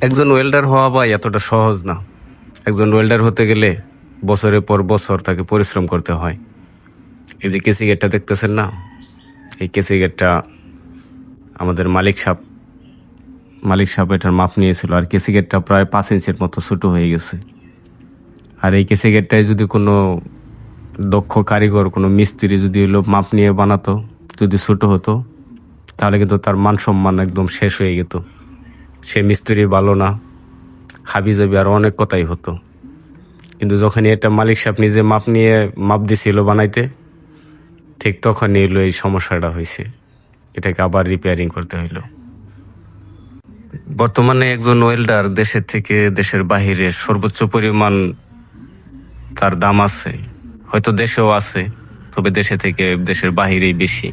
একজন ওয়েল্ডার হওয়া ভাই এতটা সহজ না। একজন ওয়েল্ডার হতে গেলে বছরের পর বছর তাকে পরিশ্রম করতে হয়। এই যে কেসি গেটটা দেখতেছেন না? এই কেসি গেটটা আমাদের মালিক সাপ মালিক সাপ এটার মাপ নিয়েছিল আর কেসি গেটটা প্রায় পাঁচ ইঞ্চের মতো ছোটো হয়ে গেছে। আর এই কেসি গেটটায় যদি কোনো দক্ষ কারিগর, কোনো মিস্ত্রি যদি হলো মাপ নিয়ে বানাতো, যদি ছোটো হতো, তাহলে কিন্তু তার মান সম্মান একদম শেষ হয়ে যেত সে মিস্ত্রি ভালো না। হাবি জাবি আর অনেক কথাই হতো। কিন্তু যখন এটা মালিক সাহেব নিজে মাপ নিয়ে মাপ দিছিল বানাইতে, ঠিক তখনই এলো এই সমস্যাটা হয়েছে এটাকে আবার রিপেয়ারিং করতে হইল। বর্তমানে একজন ওয়েল্ডার দেশের থেকে দেশের বাহিরে সর্বোচ্চ পরিমাণ তার দাম আছে। হয়তো দেশেও আছে, তবে দেশে থেকে দেশের বাহিরেই বেশি।